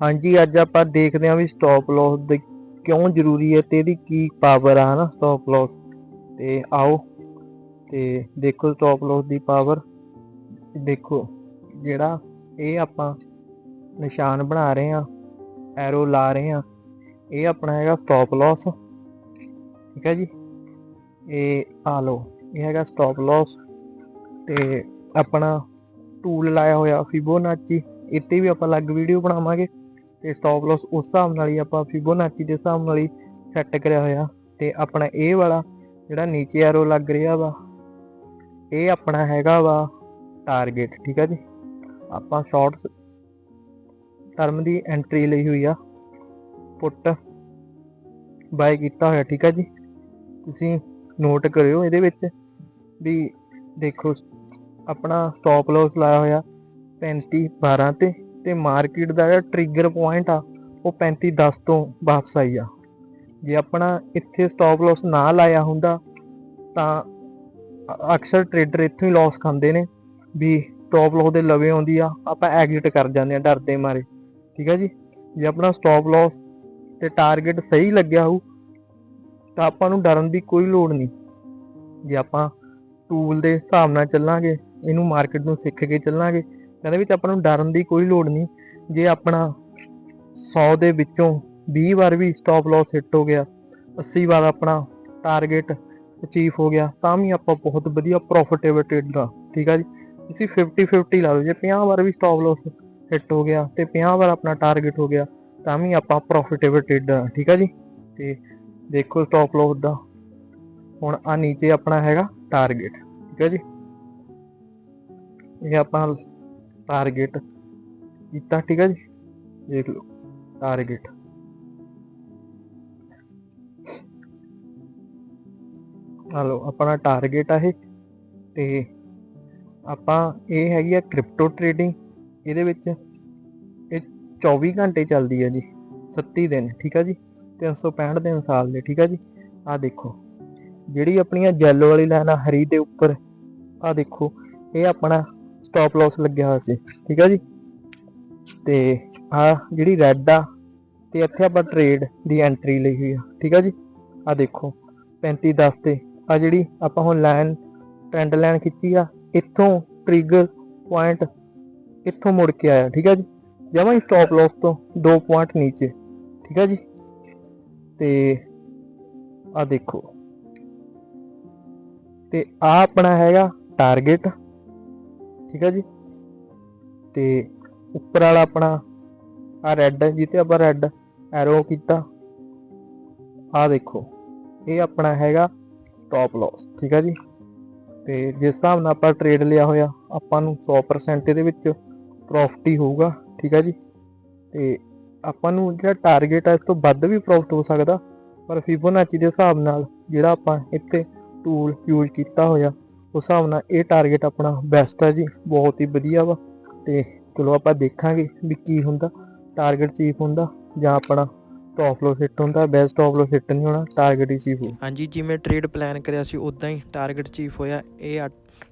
ਹਾਂਜੀ, ਅੱਜ ਆਪਾਂ ਦੇਖਦੇ ਹਾਂ ਵੀ ਸਟਾਪ ਲਾਸ ਦੇ ਕਿਉਂ ਜ਼ਰੂਰੀ ਹੈ ਤੇ ਇਹਦੀ ਕੀ ਪਾਵਰ ਆ, ਹਨਾ ਸਟਾਪ ਲਾਸ ਤੇ ਆਓ, ਤੇ ਦੇਖੋ ਸਟਾਪ ਲਾਸ ਦੀ ਪਾਵਰ ਦੇਖੋ, ਜਿਹੜਾ ਇਹ ਆਪਾਂ ਨਿਸ਼ਾਨ ਬਣਾ ਰਹੇ ਆ ਐਰੋ ਲਾ ਰਹੇ ਆ ਇਹ ਆਪਣਾ ਹੈਗਾ ਸਟਾਪ ਲਾਸ ਠੀਕ ਹੈ ਜੀ? ਇਹ ਆ ਲਓ, ਇਹ ਹੈਗਾ ਸਟਾਪ ਲਾਸ ਤੇ ਆਪਣਾ ਟੂਲ ਲਾਇਆ ਹੋਇਆ ਫਿਬੋਨਾਚੀ ਇੱਥੇ ਵੀ ਆਪਾਂ ਅਲੱਗ ਵੀਡੀਓ ਬਣਾਵਾਂਗੇ। ਤੇ ਸਟਾਪ ਲਾਸ ਉਸ ਹਿਸਾਬ ਨਾਲ ਹੀ ਆਪਾਂ ਫਿਬੋਨਾਚੀ ਦੇ ਹਿਸਾਬ ਨਾਲ ਹੀ ਸੈੱਟ ਕਰਿਆ ਹੋਇਆ। ਤੇ ਆਪਣਾ ਇਹ ਵਾਲਾ ਜਿਹੜਾ ਨੀਚੇ ਐਰੋ ਲੱਗ ਰਿਹਾ ਵਾ, ਇਹ ਆਪਣਾ ਹੈਗਾ ਵਾ ਟਾਰਗੇਟ ਠੀਕ ਆ ਜੀ? ਆਪਾਂ ਸ਼ਾਰਟਸ ਟਰਮ ਦੀ ਐਂਟਰੀ ਲਈ ਹੋਈ ਆ ਪੁੱਟ ਬਾਏ ਕੀਤਾ ਹੋਇਆ, ਠੀਕ ਆ ਜੀ? ਤੁਸੀਂ ਨੋਟ ਕਰਿਓ ਇਹਦੇ ਵਿੱਚ ਵੀ ਦੇਖੋ, ਆਪਣਾ ਸਟਾਪ ਲਾਸ ਲਾਇਆ ਹੋਇਆ 35 12 ਤੇ। ਤੇ ਮਾਰਕੀਟ ਦਾ ਜਿਹੜਾ ਟ੍ਰਿਗਰ ਪੁਆਇੰਟ ਆ, ਉਹ 35 10 ਤੋਂ ਵਾਪਸ ਆਈ ਆ। ਜੇ ਆਪਣਾ ਇੱਥੇ ਸਟਾਪ ਲਾਸ ਨਾ ਲਾਇਆ ਹੁੰਦਾ, ਤਾਂ ਅਕਸਰ ਟ੍ਰੇਡਰ ਇੱਥੋਂ ਹੀ ਲਾਸ ਖਾਂਦੇ ਨੇ, ਵੀ ਸਟਾਪ ਲਾਸ ਦੇ ਲਵੇ ਆਉਂਦੀ ਆ, ਆਪਾਂ ਐਗਜ਼ਿਟ ਕਰ ਜਾਂਦੇ ਆ ਡਰਦੇ ਮਾਰੇ। ਠੀਕ ਆ ਜੀ? ਜੇ ਆਪਣਾ ਸਟਾਪ ਲਾਸ ਤੇ ਟਾਰਗੇਟ ਸਹੀ ਲੱਗਿਆ ਹੋਊ, ਤਾਂ ਆਪਾਂ ਨੂੰ ਡਰਨ ਦੀ ਕੋਈ ਲੋੜ ਨਹੀਂ। ਜੇ ਆਪਾਂ ਟੂਲ ਦੇ ਹਿਸਾਬ ਨਾਲ ਚੱਲਾਂਗੇ, ਇਹਨੂੰ ਮਾਰਕੀਟ ਨੂੰ ਸਿੱਖ ਕੇ ਚੱਲਾਂਗੇ ਤਾਂ ਇਹਦੇ ਵਿੱਚ ਆਪਾਂ ਨੂੰ ਡਰਨ ਦੀ ਕੋਈ ਲੋੜ ਨਹੀਂ। ਜੇ ਆਪਣਾ 100 ਦੇ ਵਿੱਚੋਂ 20 ਵਾਰ ਵੀ ਸਟਾਪ ਲਾਸ ਹਿੱਟ ਹੋ ਗਿਆ 80 ਵਾਰ ਆਪਣਾ ਟਾਰਗੇਟ ਅਚੀਵ ਹੋ ਗਿਆ, ਤਾਂ ਵੀ ਆਪਾਂ ਬਹੁਤ ਵਧੀਆ ਪ੍ਰੋਫਿਟੇਬਲ ਟ੍ਰੇਡਰ ਆ, ਠੀਕ ਆ ਜੀ? ਤੁਸੀਂ 50 50 ਲਾ ਲਓ, ਜੇ 50 ਵਾਰ ਵੀ ਸਟਾਪ ਲਾਸ ਹਿੱਟ ਹੋ ਗਿਆ ਤੇ 50 ਵਾਰ ਆਪਣਾ ਟਾਰਗੇਟ ਹੋ ਗਿਆ, ਤਾਂ ਵੀ ਆਪਾਂ ਪ੍ਰੋਫਿਟੇਬਲ ਟ੍ਰੇਡਰ ਆ, ਠੀਕ ਆ ਜੀ? ਤੇ ਦੇਖੋ ਸਟਾਪ ਲਾਸ ਦਾ, ਹੁਣ ਆ ਨੀਚੇ ਆਪਣਾ ਹੈਗਾ ਟਾਰਗੇਟ ਠੀਕ ਹੈ ਜੀ? ਇਹ ਆਪਾਂ ਟਾਰਗੇਟ ਕੀਤਾ, ਠੀਕ ਹੈ ਜੀ? ਦੇਖ ਲਓ ਟਾਰਗੇਟ ਹਲੋ ਆਪਣਾ ਟਾਰਗੇਟ ਆ ਇਹ, ਤੇ ਆਪਾਂ ਇਹ ਹੈਗੀ ਆ ਕ੍ਰਿਪਟੋ ਟ੍ਰੇਡਿੰਗ ਇਹਦੇ ਵਿੱਚ ਇਹ 24 ਘੰਟੇ ਚੱਲਦੀ ਹੈ ਜੀ 37 ਦਿਨ, ਠੀਕ ਆ ਜੀ? 365 ਦਿਨ ਸਾਲ ਦੇ, ਠੀਕ ਆ ਜੀ? ਆ ਦੇਖੋ, ਜਿਹੜੀ ਆਪਣੀਆਂ ਜੈਲੋ ਵਾਲੀ ਲਾਈਨ ਆ, ਹਰੀ ਦੇ ਉੱਪਰ ਆ ਦੇਖੋ, ਇਹ ਆਪਣਾ ਸਟਾਪ ਲਾਸ ਲੱਗਿਆ ਹੋਇਆ ਸੀ, ਠੀਕ ਆ ਜੀ? ਤੇ ਆ ਜਿਹੜੀ ਰੈੱਡ ਆ, ਤੇ ਇੱਥੇ ਆਪਾਂ ਟ੍ਰੇਡ ਦੀ ਐਂਟਰੀ ਲਈ ਹੋਈ ਆ, ਠੀਕ ਆ ਜੀ? ਆ ਦੇਖੋ 35 10 ਤੇ, ਆ ਜਿਹੜੀ ਆਪਾਂ ਹੁਣ ਲਾਈਨ ਟ੍ਰੈਂਡ ਲਾਈਨ ਖਿੱਚੀ ਆ, ਇੱਥੋਂ ਟ੍ਰਿਗਰ ਪੁਆਇੰਟ ਇੱਥੋਂ ਮੁੜ ਕੇ ਆਇਆ, ਠੀਕ ਆ ਜੀ? ਜਮਾਂ ਹੀ ਸਟਾਪ ਲਾਸ ਤੋਂ 2 ਪੁਆਇੰਟ ਨੀਚੇ, ਠੀਕ ਆ ਜੀ? ਤੇ ਆ ਦੇਖੋ, ਤੇ ਆ ਆਪਣਾ ਹੈਗਾ ਟਾਰਗੇਟ ਠੀਕ ਹੈ ਜੀ? ਤੇ ਉੱਪਰ ਵਾਲਾ ਆਪਣਾ ਆ ਰੈੱਡ ਜਿੱਤੇ ਆਪਾਂ ਰੈੱਡ ਐਰੋ ਕੀਤਾ। ਆ ਦੇਖੋ, ਇਹ ਆਪਣਾ ਹੈਗਾ ਸਟਾਪ ਲਾਸ ਠੀਕ ਹੈ ਜੀ? ਤੇ ਜਿਸ ਹਿਸਾਬ ਨਾਲ ਆਪਾਂ ਟ੍ਰੇਡ ਲਿਆ ਹੋਇਆ, ਆਪਾਂ ਨੂੰ 100% ਇਹਦੇ ਵਿੱਚ ਪ੍ਰੋਫਿਟ ਹੀ ਹੋਊਗਾ, ਠੀਕ ਹੈ ਜੀ? ਤੇ ਆਪਾਂ ਨੂੰ ਜਿਹੜਾ ਟਾਰਗੇਟ ਹੈ ਇਸ ਤੋਂ ਵੱਧ ਵੀ ਪ੍ਰੋਫਿਟ ਹੋ ਸਕਦਾ, ਪਰ ਫਿਬੋਨਾਚੀ ਦੇ ਹਿਸਾਬ ਨਾਲ ਜਿਹੜਾ ਆਪਾਂ ਇੱਥੇ ਟੂਲ ਯੂਜ਼ ਕੀਤਾ ਹੋਇਆ ਉਸ ਹਿਸਾਬ ਨਾਲ ਇਹ ਟਾਰਗੇਟ ਆਪਣਾ ਬੈਸਟ ਹੈ ਜੀ, ਬਹੁਤ ਹੀ ਵਧੀਆ ਵਾ। ਤੇ ਚਲੋ ਆਪਾਂ ਦੇਖਾਂਗੇ ਵੀ ਕੀ ਹੁੰਦਾ ਟਾਰਗੇਟ ਚੀਫ ਹੁੰਦਾ ਜਾਂ ਆਪਣਾ ਸਟਾਪ ਲਾਸ ਹਿੱਟ ਹੁੰਦਾ। ਬੈਸਟ ਸਟਾਪ ਲਾਸ ਹਿੱਟ ਨਹੀਂ ਹੋਣਾ ਟਾਰਗੇਟ ਹੀ ਚੀਫ ਹੋ ਹਾਂਜੀ, ਜਿਵੇਂ ਟ੍ਰੇਡ ਪਲਾਨ ਕਰਿਆ ਸੀ ਉਦਾਂ ਹੀ ਟਾਰਗੇਟ ਚੀਫ ਹੋਇਆ, ਇਹ ਆ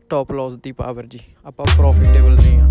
ਟੌਪ ਲਾਸ ਦੀ ਪਾਵਰ ਜੀ। ਆਪਾਂ ਪ੍ਰੋਫਿਟੇਬਲ ਨਹੀਂ ਹਾਂ